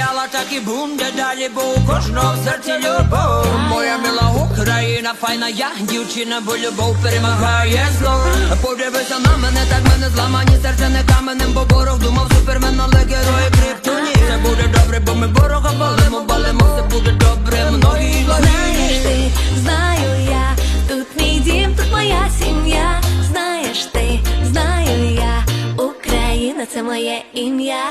стояла, так і буде далі, бо у кожного в серці любов. Моя мила Україна, файна я, дівчина, бо любов перемагає зло. Подивися на мене, так мене зламані серце не каменем, бо ворог думав супермен, але герої криптоні. Все буде добре, бо ми ворога балимо, балимо, все буде добре, многі Знаєш знаю я, тут мій дім, тут моя сім'я. Знаєш ти, знаю я, Україна це моє ім'я.